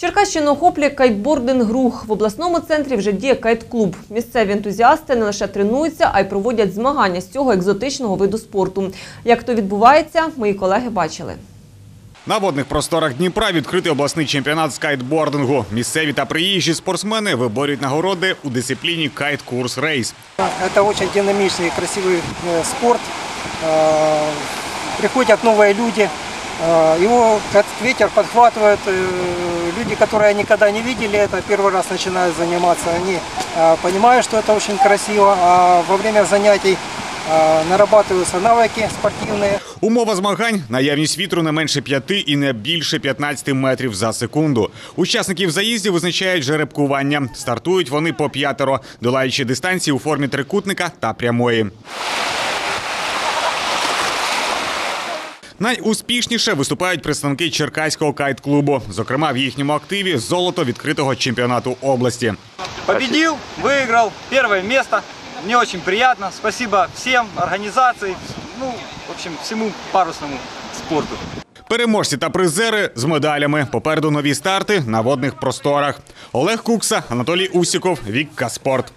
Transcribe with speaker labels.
Speaker 1: Черкащину охоплює кайтбординг-рух. В обласному центрі вже діє кайт-клуб. Місцеві ентузіасти не лише тренуються, а й проводять змагання з цього екзотичного виду спорту. Як то відбувається, мої колеги бачили.
Speaker 2: На водних просторах Дніпра відкритий обласний чемпіонат з кайтбордингу. Місцеві та приїжджі спортсмени виборюють нагороди у дисципліні кайт-курс рейс.
Speaker 3: Это очень динамичный и красивый э, спорт. Э, Приходят новые люди, э, его как ветер подхватывают. э, Люди, которые никогда не видели это, первый раз начинают заниматься, они э, понимают, что это очень красиво, а во время занятий э, нарабатываются навыки спортивные.
Speaker 2: Умова змагань наявність вітру не менше 5 і не більше 15 метрів за секунду. Учасників заїздів визначають жеребкування. Стартують вони по п'ятеро, долаючи дистанції у формі трикутника та прямої. Найуспішніше виступають представники Черкаського кайт-клубу. Зокрема, в їхньому активі золото відкритого чемпіонату області.
Speaker 4: Победил, выиграл, первое место. Мне очень приятно. Спасибо всем, организации, ну, в общем, всему парусному спорту.
Speaker 2: Переможці та призери з медалями. Попереду нові старти на водних просторах. Олег Кукса, Анатолій Усіков, Вікка Спорт.